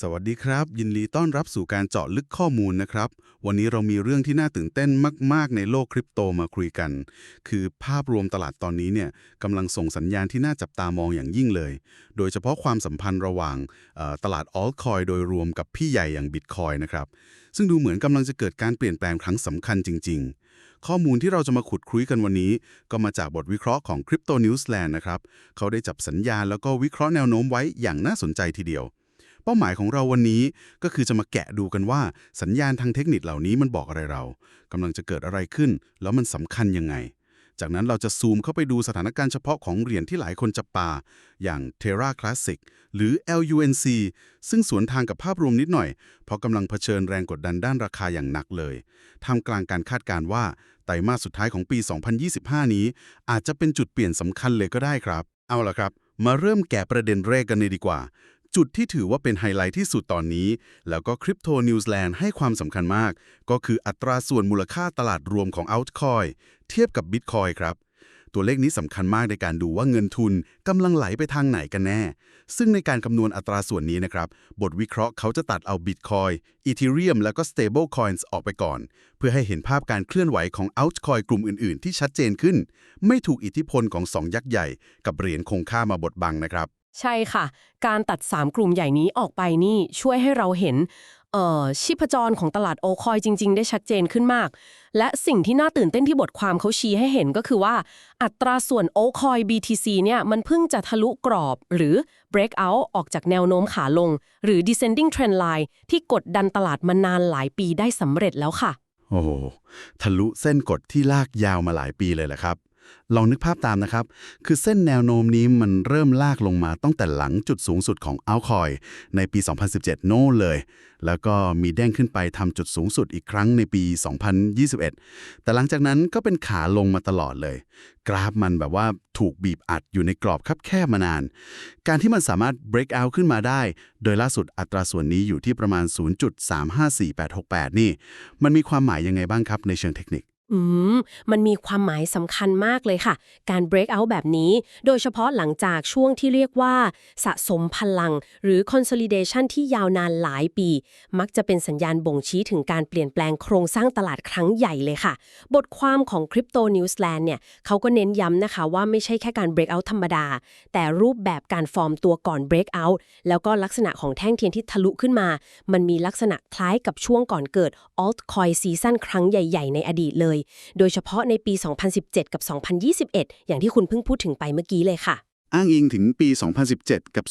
สวัสดีครับ ยินดีต้อนรับสู่การเจาะลึกข้อมูลนะครับ วันนี้เรามีเรื่องที่น่าตื่นเต้นมาก ๆ ในโลกคริปโตมาคุยกัน คือภาพรวมตลาดตอนนี้เนี่ยกำลังส่งสัญญาณที่น่าจับตามองอย่างยิ่งเลย โดยเฉพาะความสัมพันธ์ระหว่างเอ่อตลาด altcoin โดยรวมกับพี่ใหญ่อย่าง Bitcoin นะครับ ซึ่งดูเหมือนกำลังจะเกิดการเปลี่ยนแปลงครั้งสำคัญจริง ๆข้อมูลที่เราจะมาขุดคุยกันวันนี้ ก็มาจากบทวิเคราะห์ของ Crypto Newsland นะครับ เขาได้จับสัญญาณแล้วก็วิเคราะห์แนวโน้มไว้อย่างน่าสนใจทีเดียว เป้าหมายของเราวันนี้ก็คือจะมาแกะดูกันว่าสัญญาณทางเทคนิคเหล่านี้มันบอกอะไรเรากำลังจะเกิดอะไรขึ้น แล้วมันสำคัญยังไง จากนั้นเราจะซูมเข้าไปดูสถานการณ์เฉพาะของเหรียญที่หลายคนจับตาอย่าง Terra Classic หรือ LUNC ซึ่งสวนทางกับภาพรวมนิดหน่อย เพราะกำลังเผชิญแรงกดดันด้านราคาอย่างหนักเลยท่ามกลางการคาดการณ์ว่าไตรมาสสุดท้ายของปี 2025 นี้ อาจจะเป็นจุดเปลี่ยนสำคัญเลยก็ได้ครับ เอาล่ะครับ มาเริ่มแกะประเด็นแรกกันเลยดีกว่า จุดที่ถือว่าเป็นไฮไลท์ที่สุดตอนนี้ แล้วก็คริปโตนิวส์แลนด์ให้ความสำคัญมาก ก็คืออัตราส่วนมูลค่าตลาดรวมของ Altcoin เทียบกับ Bitcoin ครับ ตัวเลขนี้สำคัญมากในการดูว่าเงินทุนกำลังไหลไปทางไหนกันแน่ ซึ่งในการคำนวณอัตราส่วนนี้นะครับ บทวิเคราะห์เขาจะตัดเอา Bitcoin Ethereum แล้วก็ Stable Coins ออกไปก่อน เพื่อให้เห็นภาพการเคลื่อนไหวของ Altcoin กลุ่มอื่น ๆ ที่ชัดเจนขึ้น ไม่ถูกอิทธิพลของสองยักษ์ใหญ่ กับเหรียญคงค่ามาบดบังนะครับ ใช่ค่ะ การตัด 3 กลุ่มใหญ่นี้ออกไปนี่ช่วยให้เราเห็นชีพจรของตลาดโอคอยจริง ๆ ได้ชัดเจนขึ้นมาก และสิ่งที่น่าตื่นเต้นที่บทความเขาชี้ให้เห็นก็คือว่า อัตราส่วนโอคอย BTC เนี่ยมันเพิ่งจะทะลุกรอบ หรือ breakout ออกจากแนวโน้มขาลง หรือ descending trend line ที่กดดันตลาดมานานหลายปีได้สำเร็จแล้วค่ะ โอ้ทะลุเส้นกดที่ลากยาวมาหลายปีเลยแหละครับ ลองนึกภาพตามนะครับ คือเส้นแนวโน้มนี้มันเริ่มลากลงมาตั้งแต่หลังจุดสูงสุดของอัลคอย ในปี 2017 โน่เลย แล้วก็มีเด้งขึ้นไปทำจุดสูงสุดอีกครั้งในปี 2021 แต่หลังจากนั้นก็เป็นขาลงมาตลอดเลย กราฟมันแบบว่าถูกบีบอัดอยู่ในกรอบคับแคบมานาน การที่มันสามารถ break out ขึ้นมาได้ โดยล่าสุดอัตราส่วนนี้อยู่ที่ประมาณ 0.354868 นี่ มันมีความหมายยังไงบ้างครับในเชิงเทคนิค อืม มันมีความหมายสำคัญมากเลยค่ะ การ break out แบบนี้ โดยเฉพาะหลังจากช่วงที่เรียกว่าสะสมพลัง หรือ consolidation ที่ยาวนานหลายปี มักจะเป็นสัญญาณบ่งชี้ถึงการเปลี่ยนแปลงโครงสร้างตลาดครั้งใหญ่เลยค่ะ บทความของ Crypto Newsland เนี่ยเขาก็เน้นย้ำนะคะว่าไม่ใช่แค่การ break out ธรรมดา แต่รูปแบบการฟอร์มตัวก่อน break out แล้วก็ลักษณะของแท่งเทียนที่ทะลุขึ้นมา มันมีลักษณะคล้ายกับช่วงก่อนเกิด altcoin season ครั้งใหญ่ ๆ ในอดีตเลยโดยเฉพาะในปี 2017 กับ 2021 อย่างที่คุณเพิ่งพูดถึงไปเมื่อกี้เลยค่ะ อ้างอิงถึงปี 2017 กับ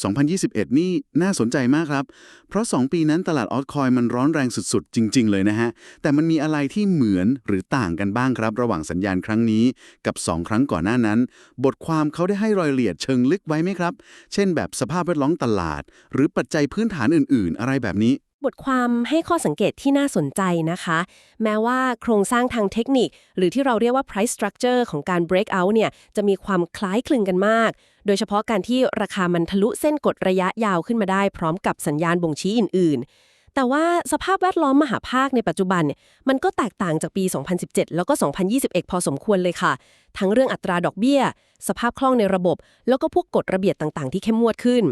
2021 นี่น่าสนใจมากครับ เพราะ 2 ปีนั้นตลาดออทคอยมันร้อนแรงสุดๆ จริง ๆ เลยนะฮะ แต่มันมีอะไรที่เหมือนหรือต่างกันบ้างครับ ระหว่างสัญญาณครั้งนี้กับ 2 ครั้งก่อนหน้านั้น บทความเขาได้ให้รายละเอียดเชิงลึกไว้ไหมครับ เช่น แบบสภาพแวดล้อมตลาด หรือปัจจัยพื้นฐานอื่น ๆ อะไรแบบนี้ บทความให้ข้อสังเกตที่น่าสนใจนะคะ แม้ว่าโครงสร้างทางเทคนิค หรือที่เราเรียกว่า price structure ของการ break out เนี่ยจะมีความคล้ายคลึงกันมาก โดยเฉพาะการที่ราคามันทะลุเส้นกดระยะยาวขึ้นมาได้ พร้อมกับสัญญาณบ่งชี้อื่น ๆ แต่ว่าสภาพแวดล้อมมหาภาคในปัจจุบันเนี่ยมันก็แตกต่างจากปี 2017 แล้วก็ 2021 พอสมควรเลยค่ะ ทั้งเรื่องอัตราดอกเบี้ย สภาพคล่องในระบบ แล้วก็พวกกฎระเบียบต่างๆ ที่เข้มงวดขึ้น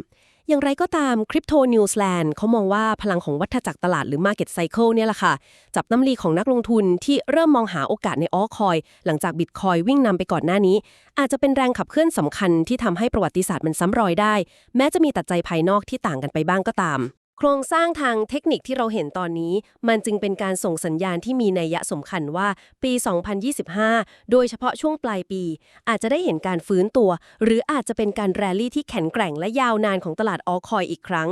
อย่างไรก็ตาม Crypto Newsland เขามองว่าพลังของวัฏจักรตลาดหรือ Market Cycle เนี่ยแหละค่ะ จับน้ำลีของนักลงทุนที่เริ่มมองหาโอกาสในออคอย หลังจากบิตคอยวิ่งนำไปก่อนหน้านี้ อาจจะเป็นแรงขับเคลื่อนสำคัญที่ทำให้ประวัติศาสตร์มันซ้ำรอยได้ แม้จะมีตัดใจภายนอกที่ต่างกันไปบ้างก็ตาม โครงสร้างทางเทคนิคที่เราเห็นตอนนี้ มันจึงเป็นการส่งสัญญาณที่มีนัยยะสำคัญว่าปี 2025 โดยเฉพาะช่วงปลายปี อาจจะได้เห็นการฟื้นตัว หรืออาจจะเป็นการแรลลี่ที่แข็งแกร่งและยาวนานของตลาดออคอยอีกครั้ง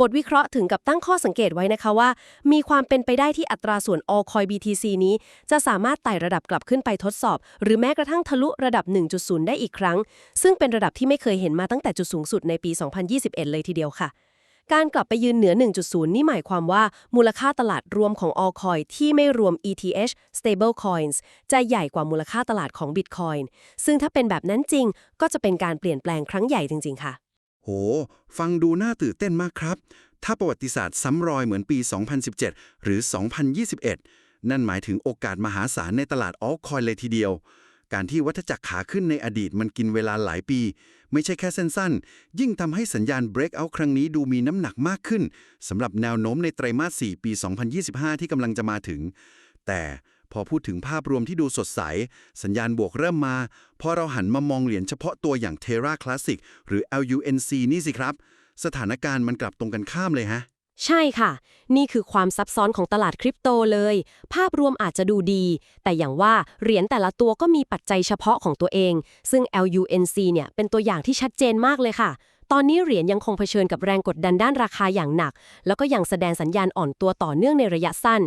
บทวิเคราะห์ถึงกับตั้งข้อสังเกตไว้นะคะว่า มีความเป็นไปได้ที่อัตราส่วน all coin BTC นี้ จะสามารถไต่ระดับกลับขึ้นไปทดสอบ หรือแม้กระทั่งทะลุระดับ 1.0 ได้อีกครั้ง ซึ่งเป็นระดับที่ไม่เคยเห็นมาตั้งแต่จุดสูงสุดในปี 2021 เลยทีเดียวค่ะ การกลับไปยืนเหนือ 1.0 นี่หมายความว่ามูลค่าตลาดรวมของ all coin ที่ไม่รวม ETH stable coins จะใหญ่กว่ามูลค่าตลาดของ Bitcoin ซึ่งถ้าเป็นแบบนั้นจริง ก็จะเป็นการเปลี่ยนแปลงครั้งใหญ่จริง ๆ ค่ะ โห ฟังดูน่าตื่นเต้นมากครับ ถ้าประวัติศาสตร์ซ้ำรอยเหมือนปี 2017 หรือ 2021 นั่นหมายถึงโอกาสมหาศาลในตลาดออลคอยเลยทีเดียว การที่วัฏจักรขาขึ้นในอดีตมันกินเวลาหลายปี ไม่ใช่แค่สั้นๆ ยิ่งทำให้สัญญาณ breakout ครั้งนี้ดูมีน้ำหนักมากขึ้นสำหรับแนวโน้มในไตรมาส 4 ปี 2025 ที่กำลังจะมาถึง แต่พอพูดถึงภาพรวมที่ดูสดใส สัญญาณบวกเริ่มมา พอเราหันมามองเหรียญเฉพาะตัวอย่าง Terra Classic หรือ LUNC นี่สิครับ สถานการณ์มันกลับตรงกันข้ามเลยฮะ ใช่ค่ะ นี่คือความซับซ้อนของตลาดคริปโตเลย ภาพรวมอาจจะดูดี แต่อย่างว่าเหรียญแต่ละตัวก็มีปัจจัยเฉพาะของตัวเอง ซึ่ง LUNC เนี่ยเป็นตัวอย่างที่ชัดเจนมากเลยค่ะ ตอนนี้เหรียญยังคงเผชิญกับแรงกดดันด้านราคาอย่างหนัก แล้วก็ยังแสดงสัญญาณอ่อนตัวต่อเนื่องในระยะสั้น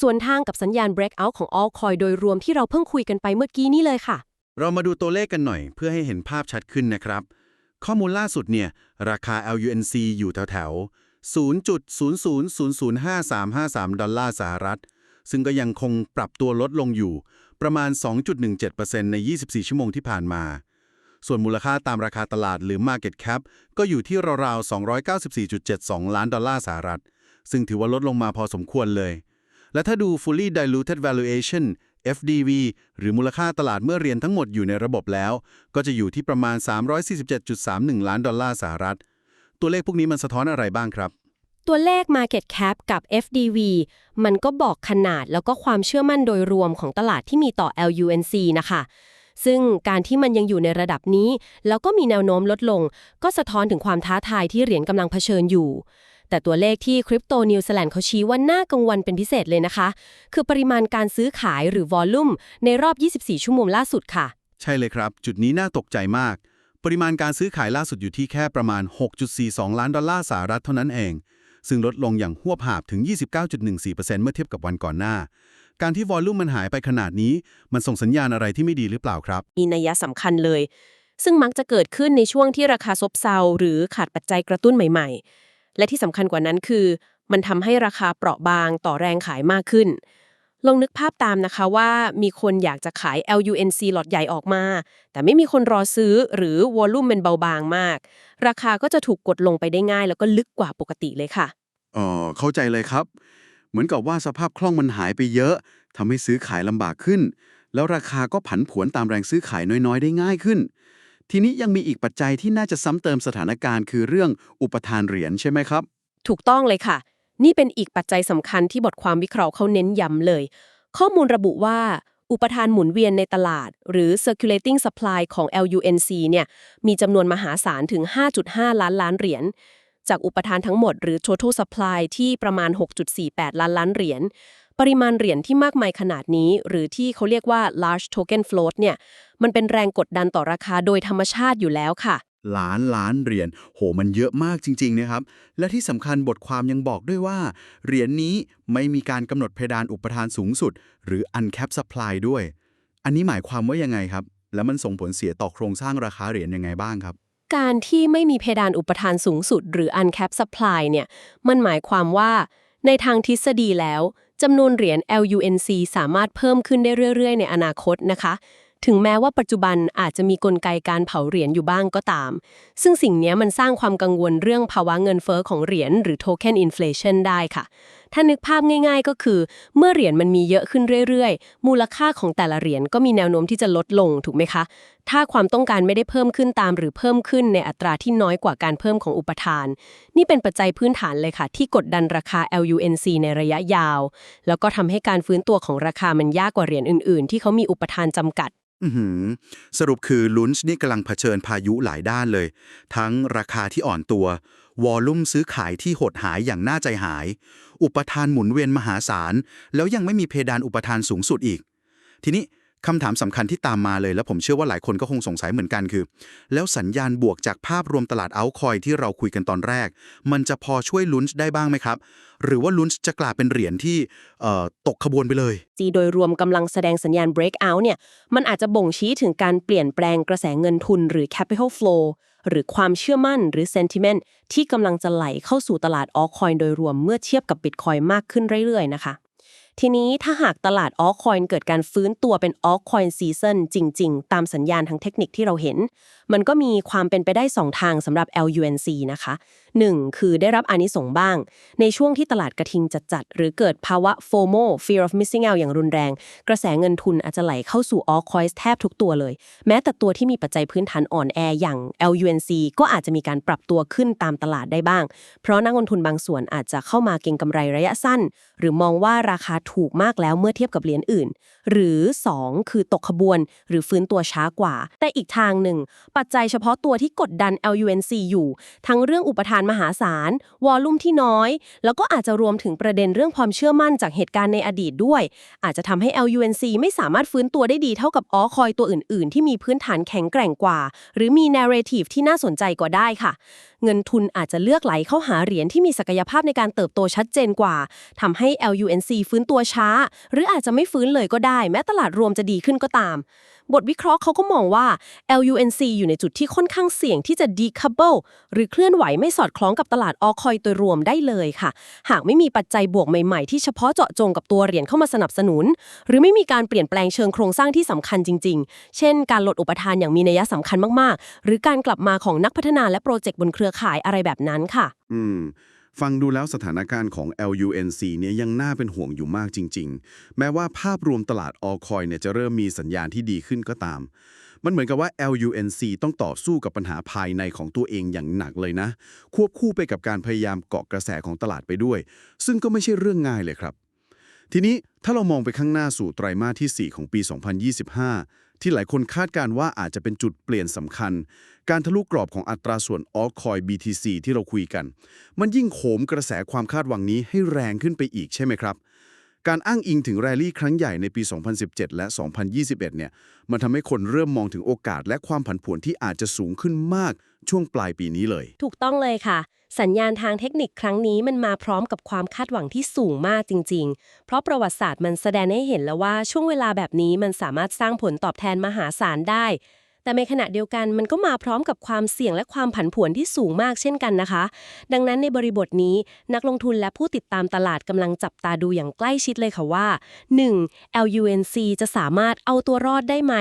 ส่วนทางกับสัญญาณ breakout ของ altcoin โดยรวมที่เราเพิ่งคุยกันไปเมื่อกี้นี้เลยค่ะ เรามาดูตัวเลขกันหน่อย เพื่อให้เห็นภาพชัดขึ้นนะครับ ข้อมูลล่าสุดเนี่ยราคา LUNC อยู่แถวๆ 0.00005353 ดอลลาร์สหรัฐ ซึ่งก็ยังคงปรับตัวลดลงอยู่ ประมาณ 2.17%ใน 24 ชั่วโมงที่ผ่านมา ส่วนมูลค่าตามราคาตลาดหรือ Market Cap ก็อยู่ที่ราวๆ 294.72 ล้านดอลลาร์สหรัฐ ซึ่งถือว่าลดลงมาพอสมควรเลย และถ้าดู fully diluted valuation FDV หรือมูลค่าตลาดเมื่อเรียนทั้งหมดอยู่ในระบบแล้ว ก็จะอยู่ที่ประมาณ 347.31 ล้านดอลลาร์สหรัฐ ตัวเลขพวกนี้มันสะท้อนอะไรบ้างครับ ตัวเลข Market Cap กับ FDV มันก็บอกขนาดแล้วก็ความเชื่อมั่นโดยรวมของตลาดที่มีต่อ LUNC นะคะซึ่งการที่มันยังอยู่ในระดับนี้ แล้วก็มีแนวโน้มลดลง ก็สะท้อนถึงความท้าทายที่เหรียญกำลังเผชิญอยู่ แต่ตัวเลขที่คริปโตนิวซีแลนด์เขาชี้ว่าน่ากังวลเป็นพิเศษเลยนะคะ คือปริมาณการซื้อขายหรือวอลลุ่มในรอบ 24 ชั่วโมงล่าสุดค่ะ ใช่เลยครับ จุดนี้น่าตกใจมาก ปริมาณการซื้อขายล่าสุดอยู่ที่แค่ประมาณ 6.42 ล้านดอลลาร์สหรัฐเท่านั้นเอง ซึ่งลดลงอย่างหวบหาบถึง 29.14%เมื่อเทียบกับวันก่อนหน้า การที่วอลลุ่มมันหายไปขนาดนี้ มันส่งสัญญาณอะไรที่ไม่ดีหรือเปล่าครับ มีนัยสำคัญเลย ซึ่งมักจะเกิดขึ้นในช่วงที่ราคาซบเซาหรือขาดปัจจัยกระตุ้นใหม่ ๆ และที่สำคัญกว่านั้นคือ มันทำให้ราคาเปราะบางต่อแรงขายมากขึ้น ลองนึกภาพตามนะคะว่ามีคนอยากจะขาย LUNC หลอดใหญ่ออกมา แต่ไม่มีคนรอซื้อหรือวอลลุ่มเป็นเบาบางมาก ราคาก็จะถูกกดลงไปได้ง่าย แล้วก็ลึกกว่าปกติเลยค่ะอ๋อเข้าใจเลยครับ เหมือนกับว่าสภาพคล่องมันหายไปเยอะทำให้ซื้อขายลำบากขึ้น แล้วราคาก็ผันผวนตามแรงซื้อขายน้อยๆ ได้ง่ายขึ้น ทีนี้ยังมีอีกปัจจัยที่น่าจะซ้ำเติมสถานการณ์ คือเรื่องอุปทานเหรียญใช่ไหมครับ ถูกต้องเลยค่ะ นี่เป็นอีกปัจจัยสำคัญที่บทความวิเคราะห์เขาเน้นย้ำเลย ข้อมูลระบุว่าอุปทานหมุนเวียนในตลาด หรือ circulating supply ของ LUNC เนี่ยมีจำนวนมหาศาลถึง 5.5 ล้านล้านเหรียญ จากอุปทานทั้งหมดหรือ total supply ที่ประมาณ 6.48 ล้านล้านเหรียญ ปริมาณเหรียญที่มากมายขนาดนี้ หรือที่เขาเรียกว่า large token float เนี่ยมันเป็นแรงกดดันต่อราคาโดยธรรมชาติอยู่แล้วค่ะ ล้านล้านเหรียญโหมันเยอะมากจริงๆนะครับ และที่สำคัญบทความยังบอกด้วยว่า เหรียญนี้ไม่มีการกำหนดเพดานอุปทานสูงสุด หรือ uncapped supply ด้วย อันนี้หมายความว่ายังไงครับ แล้วมันส่งผลเสียต่อโครงสร้างราคาเหรียญยังไงบ้างครับ การที่ไม่มีเพดานอุปทานสูงสุด หรือ uncapped supply เนี่ยมันหมายความว่าในทางทฤษฎีแล้วจำนวนเหรียญ LUNC สามารถเพิ่มขึ้นได้เรื่อย ๆ ในอนาคตนะคะ ถึงแม้ว่าปัจจุบันอาจจะมีกลไกการเผาเหรียญอยู่บ้างก็ตาม ซึ่งสิ่งนี้มันสร้างความกังวลเรื่องภาวะเงินเฟอ้อของเหรียญหรือ token inflation ได้ค่ะ ถ้านึกภาพง่ายๆ ก็คือ เมื่อเหรียญมันมีเยอะขึ้นเรื่อยๆ มูลค่าของแต่ละเหรียญก็มีแนวโน้มที่จะลดลงถูกไหมคะ ถ้าความต้องการไม่ได้เพิ่มขึ้นตามหรือเพิ่มขึ้นในอัตราที่น้อยกว่าการเพิ่มของอุปทาน นี่เป็นปัจจัยพื้นฐานเลยค่ะ ที่กดดันราคา LUNC ในระยะยาว แล้วก็ทำให้การฟื้นตัวของราคามันยากกว่าเหรียญอื่น ๆ ที่เขามีอุปทานจำกัดสรุปคือลุนช์นี่กำลังเผชิญพายุหลายด้านเลย ทั้งราคาที่อ่อนตัว วอลลุ่มซื้อขายที่หดหายอย่างน่าใจหาย อุปทานหมุนเวียนมหาศาล แล้วยังไม่มีเพดานอุปทานสูงสุดอีก ทีนี้คำถามสำคัญที่ตามมาเลย แล้วผมเชื่อว่าหลายคนก็คงสงสัยเหมือนกันคือ แล้วสัญญาณบวกจากภาพรวมตลาดเอาคอยที่เราคุยกันตอนแรก มันจะพอช่วยลุ้นชได้บ้างไหมครับ หรือว่าลุ้นชจะกลายเป็นเหรียญที่ตกขบวนไปเลย จีโดยรวมกำลังแสดงสัญญาณ breakout เนี่ยมันอาจจะบ่งชี้ถึงการเปลี่ยนแปลงกระแสเงินทุนหรือ capital flow หรือความเชื่อมั่นหรือ sentiment ที่กำลังจะไหลเข้าสู่ตลาดออคอยโดยรวมเมื่อเทียบกับบิตคอยมากขึ้นเรื่อยๆ นะคะ ทีนี้ถ้าหากตลาดออคอยเกิดการฟื้นตัวเป็นออคอยซีซันจริง ๆ ตามสัญญาณทางเทคนิคที่เราเห็น มันก็มีความเป็นไปได้ 2 ทางสำหรับ LUNC นะคะ 1. คือได้รับอานิสงส์บ้าง ในช่วงที่ตลาดกระทิงจัดๆหรือเกิดภาวะ FOMO fear of missing out อย่างรุนแรง กระแสเงินทุนอาจจะไหลเข้าสู่ altcoins แทบทุกตัวเลย แม้แต่ตัวที่มีปัจจัยพื้นฐานอ่อนแออย่าง LUNC ก็อาจจะมีการปรับตัวขึ้นตามตลาดได้บ้าง เพราะนักลงทุนบางส่วนอาจจะเข้ามาเก็งกำไรระยะสั้น หรือมองว่าราคาถูกมากแล้วเมื่อเทียบกับเหรียญอื่น หรือ 2 คือตกขบวน หรือฟื้นตัวช้ากว่า แต่อีกทางหนึ่งปัจจัยเฉพาะตัวที่กดดัน LUNC อยู่ ทั้งเรื่องอุปทานมหาศาล วอลลุ่มที่น้อย แล้วก็อาจจะรวมถึงประเด็นเรื่องความเชื่อมั่นจากเหตุการณ์ในอดีตด้วย อาจจะทำให้ LUNC ไม่สามารถฟื้นตัวได้ดีเท่ากับออคอยตัวอื่น ๆ ที่มีพื้นฐานแข็งแกร่งกว่า หรือมี narrative ที่น่าสนใจกว่าได้ค่ะเงินทุนอาจจะเลือกไหลเข้าหาเหรียญที่มีศักยภาพในการเติบโตชัดเจนกว่าทำให้ LUNC ฟื้นตัวช้า หรืออาจจะไม่ฟื้นเลยก็ได้ แม้ตลาดรวมจะดีขึ้นก็ตาม บทวิเคราะห์เขาก็มองว่า LUNC อยู่ในจุดที่ค่อนข้างเสี่ยงที่จะ decouple หรือเคลื่อนไหวไม่สอดคล้องกับตลาดออคอยโดยรวมได้เลยค่ะ หากไม่มีปัจจัยบวกใหม่ๆ ที่เฉพาะเจาะจงกับตัวเหรียญเข้ามาสนับสนุน หรือไม่มีการเปลี่ยนแปลงเชิงโครงสร้างที่สำคัญจริง ๆ เช่น การลดอุปทานอย่างมีนัยสำคัญมากๆ หรือการกลับมาของนักพัฒนาและโปรเจกต์บนเครือข่ายอะไรแบบนั้นค่ะ อืม ฟังดูแล้วสถานการณ์ของ LUNC เนี่ยยังน่าเป็นห่วงอยู่มากจริง ๆ แม้ว่าภาพรวมตลาดออคอยเนี่ยจะเริ่มมีสัญญาณที่ดีขึ้นก็ตาม มันเหมือนกับว่า LUNC ต้องต่อสู้กับปัญหาภายในของตัวเองอย่างหนักเลยนะ ควบคู่ไปกับการพยายามเกาะกระแสของตลาดไปด้วย ซึ่งก็ไม่ใช่เรื่องง่ายเลยครับทีนี้ถ้าเรามองไปข้างหน้าสู่ไตรมาสที่ 4 ของปี 2025 ที่หลายคนคาดการ์ว่าอาจจะเป็นจุดเปลี่ยนสำคัญ การทะลุกรอบของอัตราส่วนออคอย BTC ที่เราคุยกัน มันยิ่งโหมกระแสความคาดหวังนี้ให้แรงขึ้นไปอีกใช่ไหมครับ การอ้างอิงถึงแรลลี่ครั้งใหญ่ในปี 2017 และ 2021 เนี่ย มันทำให้คนเริ่มมองถึงโอกาสและความผันผวนที่อาจจะสูงขึ้นมากช่วงปลายปีนี้เลย ถูกต้องเลยค่ะ สัญญาณทางเทคนิคครั้งนี้มันมาพร้อมกับความคาดหวังที่สูงมากจริง ๆ เพราะประวัติศาสตร์มันแสดงให้เห็นแล้วว่าช่วงเวลาแบบนี้มันสามารถสร้างผลตอบแทนมหาศาลได้ แต่ในขณะเดียวกันมันก็มาพร้อมกับความเสี่ยงและความผันผวนที่สูงมากเช่นกันนะคะ ดังนั้นในบริบทนี้นักลงทุนและผู้ติดตามตลาดกำลังจับตาดูอย่างใกล้ชิดเลยค่ะว่า 1. LUNC จะสามารถเอาตัวรอดได้ไหม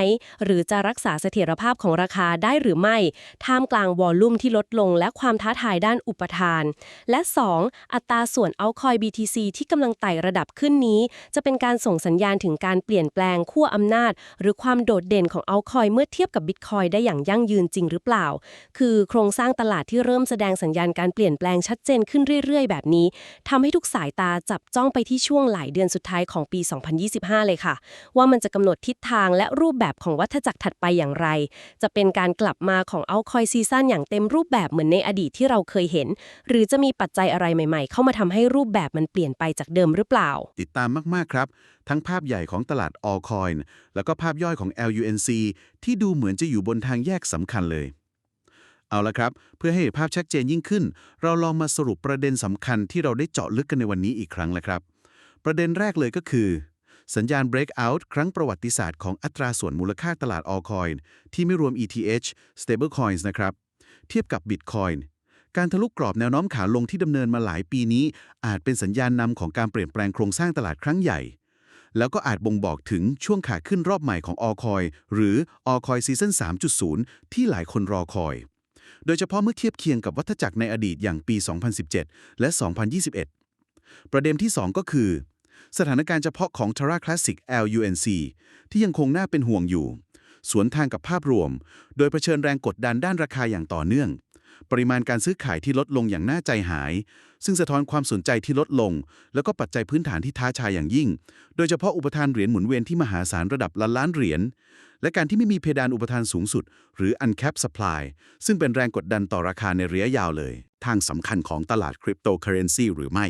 หรือจะรักษาเสถียรภาพของราคาได้หรือไม่ ท่ามกลางวอลลุ่มที่ลดลงและความท้าทายด้านอุปทาน และ 2. อัตราส่วนเอาคอย BTC ที่กำลังไต่ระดับขึ้นนี้ จะเป็นการส่งสัญญาณถึงการเปลี่ยนแปลงขั้วอำนาจ หรือความโดดเด่นของเอาคอยเมื่อเทียบกับบิตคอยได้อย่างยั่งยืนจริงหรือเปล่า คือโครงสร้างตลาดที่เริ่มแสดงสัญญาณการเปลี่ยนแปลงชัดเจนขึ้นเรื่อย ๆ แบบนี้ทำให้ทุกสายตาจับจ้องไปที่ช่วงหลายเดือนสุดท้ายของปี 2025 เลยค่ะ ว่ามันจะกำหนดทิศทางและรูปแบบของวัฏจักรถัดไปอย่างไร จะเป็นการกลับมาของเอาคอยซีซั่นอย่างเต็มรูปแบบเหมือนในอดีตที่เราเคยเห็น หรือจะมีปัจจัยอะไรใหม่ ๆ เข้ามาทำให้รูปแบบมันเปลี่ยนไปจากเดิมหรือเปล่า ติดตามมากๆครับ ทั้งภาพใหญ่ของตลาด Allcoin แล้วก็ภาพย่อยของ LUNC ที่ดูเหมือนจะอยู่บนทางแยกสำคัญเลย เอาละครับ เพื่อให้ภาพชัดเจนยิ่งขึ้น เราลองมาสรุปประเด็นสำคัญที่เราได้เจาะลึกกันในวันนี้อีกครั้งล้วครับ ประเด็นแรกเลยก็คือ สัญญาณ breakout ครั้งประวัติศาสตร์ของอัตราส่วนมูลค่าตลาด Allcoin ที่ไม่รวม ETH stablecoins นะครับ เทียบกับ Bitcoin การทะลุกรอบแนวโน้มขาลงที่ดำเนินมาหลายปีนี้ อาจเป็นสัญญาณนำของการเปลี่ยนแปลงโครงสร้างตลาดครั้งใหญ่ แล้วก็อาจบ่งบอกถึงช่วงขาขึ้นรอบใหม่ของ Allcoin หรือ Allcoin Season 3.0 ที่หลายคนรอคอย โดยเฉพาะเมื่อเทียบเคียงกับวัฏจักรในอดีตอย่างปี 2017 และ 2021 ประเด็นที่ 2 ก็คือ สถานการณ์เฉพาะของ Terra Classic LUNC ที่ยังคงน่าเป็นห่วงอยู่ สวนทางกับภาพรวม โดยเผชิญแรงกดดันด้านราคาอย่างต่อเนื่อง ปริมาณการซื้อขายที่ลดลงอย่างน่าใจหาย ซึ่งสะท้อนความสนใจที่ลดลง แล้วก็ปัจจัยพื้นฐานที่ท้าทายอย่างยิ่ง โดยเฉพาะอุปทานเหรียญหมุนเวียนที่มหาศาลระดับล้านล้านเหรียญ และการที่ไม่มีเพดานอุปทานสูงสุด หรือ uncapped supply ซึ่งเป็นแรงกดดันต่อราคาในระยะยาวเลย ทางสำคัญของตลาดคริปโตเคอเรนซีหรือไม่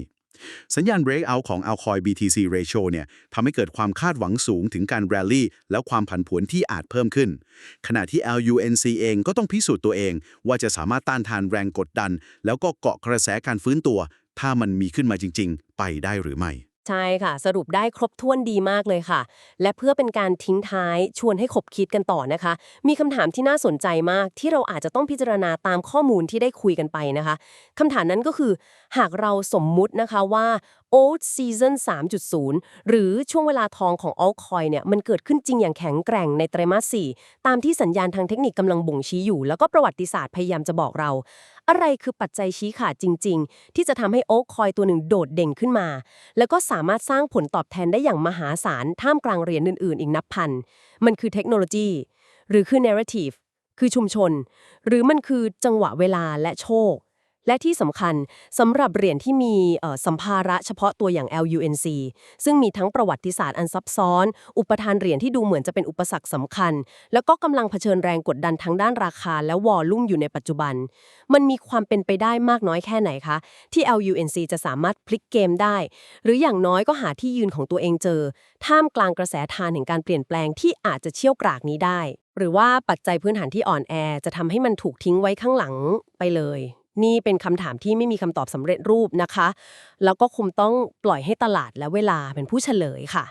สัญญาณ breakout ของ Alcoin BTC ratio เนี่ยทำให้เกิดความคาดหวังสูงถึงการ rally แล้วความผันผวนที่อาจเพิ่มขึ้น ขณะที่ LUNC เองก็ต้องพิสูจน์ตัวเอง ว่าจะสามารถต้านทานแรงกดดัน แล้วก็เกาะกระแสการฟื้นตัว ถ้ามันมีขึ้นมาจริง ๆ ไปได้หรือไม่ ใช่ค่ะ สรุปได้ครบถ้วนดีมากเลยค่ะ และเพื่อเป็นการทิ้งท้ายชวนให้ขบคิดกันต่อนะคะ มีคำถามที่น่าสนใจมากที่เราอาจจะต้องพิจารณาตามข้อมูลที่ได้คุยกันไปนะคะคำถามนั้นก็คือ หากเราสมมุตินะคะว่า Old Season 3.0 หรือช่วงเวลาทองของ altcoin เนี่ยมันเกิดขึ้นจริงอย่างแข็งแกร่งในไตรมาส 4 ตามที่สัญญาณทางเทคนิคกำลังบ่งชี้อยู่ แล้วก็ประวัติศาสตร์พยายามจะบอกเรา อะไรคือปัจจัยชี้ขาดจริง ๆ ที่จะทำให้ altcoin ตัวหนึ่งโดดเด่นขึ้นมา แล้วก็สามารถสร้างผลตอบแทนได้อย่างมหาศาลท่ามกลางเหรียญอื่น ๆ อีกนับพัน มันคือเทคโนโลยี หรือคือ narrative คือชุมชน หรือมันคือจังหวะเวลาและโชค และที่สำคัญสำหรับเหรียญที่มีสัมภาระเฉพาะตัวอย่าง LUNC ซึ่งมีทั้งประวัติศาสตร์อันซับซ้อน อุปทานเหรียญที่ดูเหมือนจะเป็นอุปสรรคสำคัญ แล้วก็กำลังเผชิญแรงกดดันทั้งด้านราคาและวอลลุ่มอยู่ในปัจจุบัน มันมีความเป็นไปได้มากน้อยแค่ไหนคะ ที่ LUNC จะสามารถพลิกเกมได้ หรืออย่างน้อยก็หาที่ยืนของตัวเองเจอ ท่ามกลางกระแสทานแห่งการเปลี่ยนแปลงที่อาจจะเชี่ยวกรากนี้ได้ หรือว่าปัจจัยพื้นฐานที่อ่อนแอจะทำให้มันถูกทิ้งไว้ข้างหลังไปเลย นี่เป็นคำถามที่ไม่มีคำตอบสำเร็จรูปนะคะ แล้วก็คงต้องปล่อยให้ตลาดและเวลาเป็นผู้เฉลยค่ะ